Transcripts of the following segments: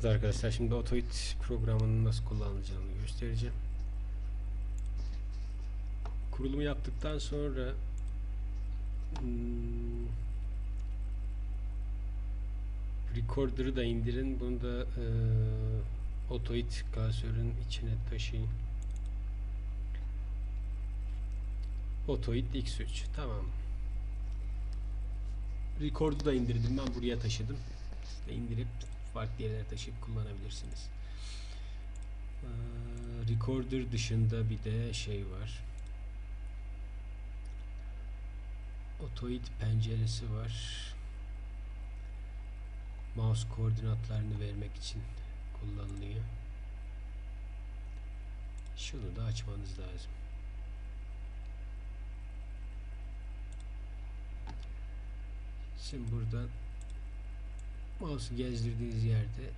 Evet arkadaşlar şimdi Otoid programının nasıl kullanılacağını göstereceğim. Kurulumu yaptıktan sonra hmm, Recorder'ı da indirin. Bunu da e, Otoid klasörün içine taşıyın. Otoid X3 tamam. Record'u da indirdim ben buraya taşıdım. Ve indirip farklı yerlere taşıyıp kullanabilirsiniz. Ee, recorder dışında bir de şey var. Otoid penceresi var. Mouse koordinatlarını vermek için kullanılıyor. Şunu da açmanız lazım. Şimdi buradan mouse'u gezdirdiğiniz yerde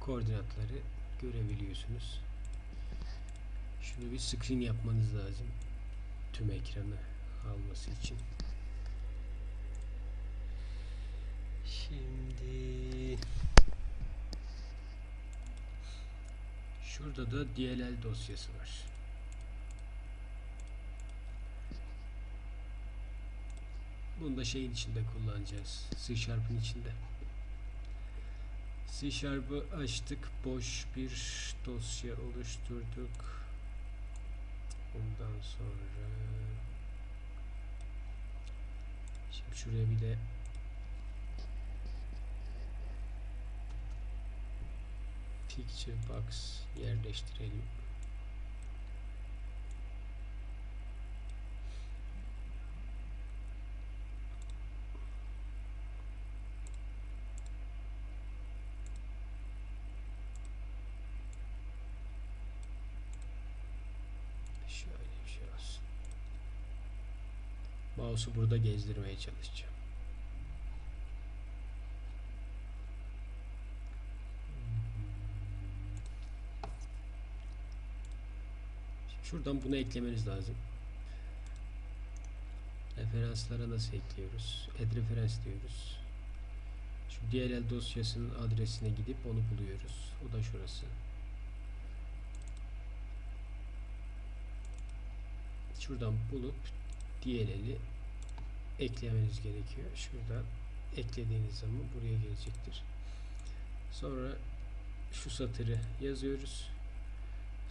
koordinatları görebiliyorsunuz. Şunu bir screen yapmanız lazım. Tüm ekranı alması için. Şimdi şurada da DLL dosyası var. Bunu da şeyin içinde kullanacağız. C Sharp'ın içinde. C Sharp'ı açtık. Boş bir dosya oluşturduk. Ondan sonra şimdi şuraya bir de picture box yerleştirelim. Şöyle bir şey olsun. Mouse'u burada gezdirmeye çalışacağım. Şuradan bunu eklemeniz lazım. Referanslara nasıl ekliyoruz? Add referans diyoruz. Şu DLL dosyasının adresine gidip onu buluyoruz. O da şurası. Şuradan bulup DLL'i eklemeniz gerekiyor. Şuradan eklediğiniz zaman buraya gelecektir. Sonra şu satırı yazıyoruz.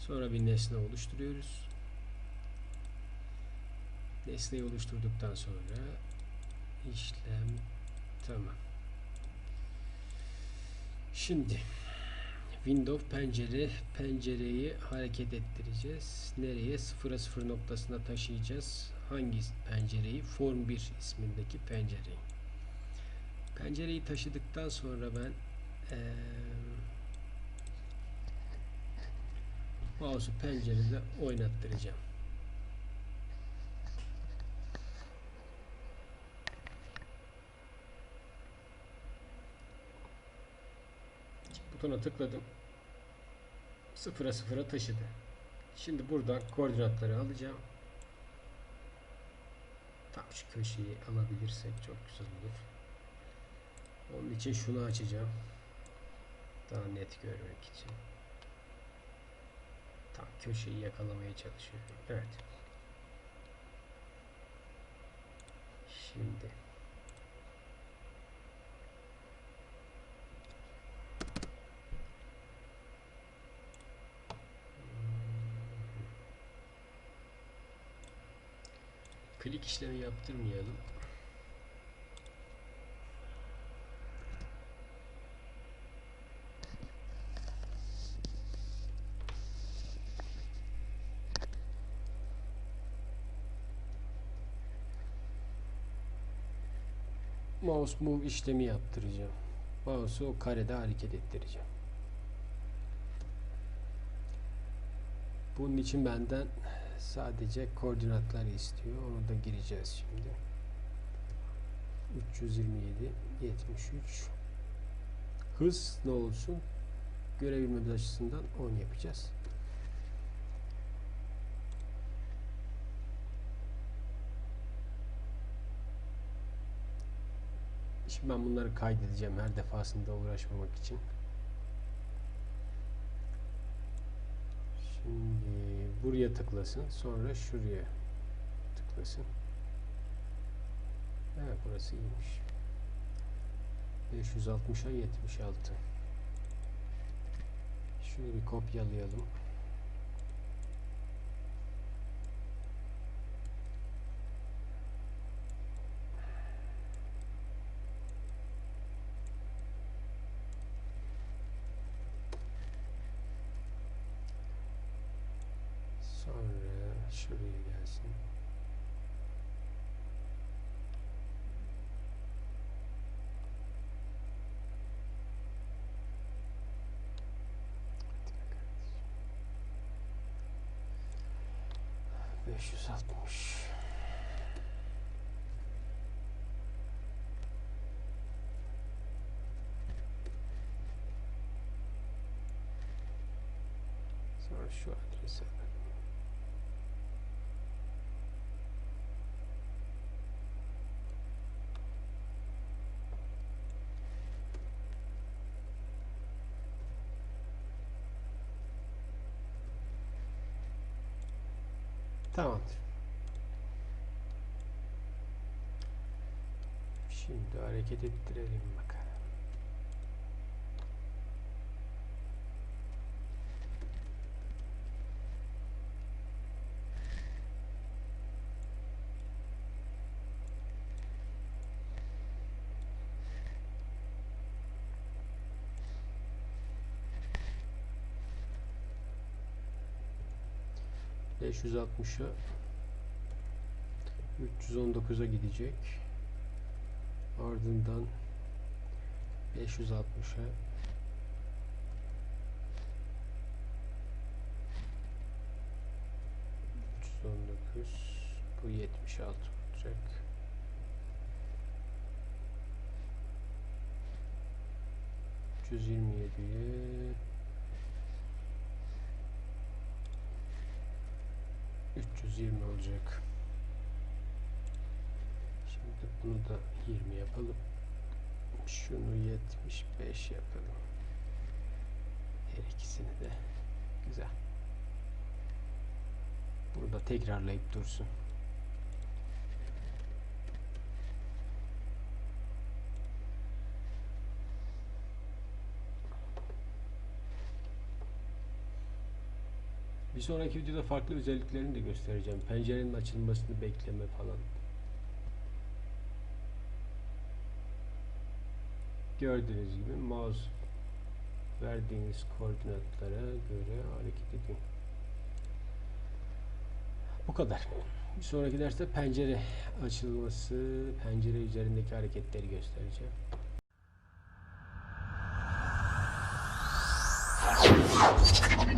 Sonra bir nesne oluşturuyoruz. Nesneyi oluşturduktan sonra işlem tamam. Şimdi Windows pencere pencereyi hareket ettireceğiz. Nereye? Sıfıra sıfır noktasına taşıyacağız. Hangi pencereyi? Form 1 ismindeki pencereyi. Pencereyi taşıdıktan sonra ben eee mouse'u pencerede oynattıracağım. Butona tıkladım. Sıfıra sıfıra taşıdı. Şimdi buradan koordinatları alacağım. Tam şu köşeyi alabilirsek çok güzel olur. Onun için şunu açacağım. Daha net görmek için. Köşeyi yakalamaya çalışıyorum. Evet. Şimdi klik işlemi yaptırmayalım. Mouse move işlemi yaptıracağım. Mouse'u o karede hareket ettireceğim. Bunun için benden sadece koordinatları istiyor. Onu da gireceğiz şimdi. 327 73 Hız ne olsun? Görebilmemiz açısından 10 yapacağız. Şimdi ben bunları kaydedeceğim her defasında uğraşmamak için. Şimdi buraya tıklasın. Sonra şuraya tıklasın. Evet burası iyiymiş. 560'a 76. Şunu bir kopyalayalım. Sonra şuraya gelsin. Beş yüz altmış. Sonra şu adrese Tamamdır. Şimdi hareket ettirelim bakalım. Beş yüz altmışa 319'a gidecek. Ardından 560'a bu 76 olacak. Yüz yirmi yediye 320 olacak. Şimdi bunu da 20 yapalım. Şunu 75 yapalım. Her ikisini de. Güzel. Burada tekrarlayıp dursun. Bir sonraki videoda farklı özelliklerini de göstereceğim. Pencerenin açılmasını bekleme falan. Gördüğünüz gibi mouse verdiğiniz koordinatlara göre hareket ediyor. Bu kadar. Bir sonraki derste pencere açılması, pencere üzerindeki hareketleri göstereceğim. Thank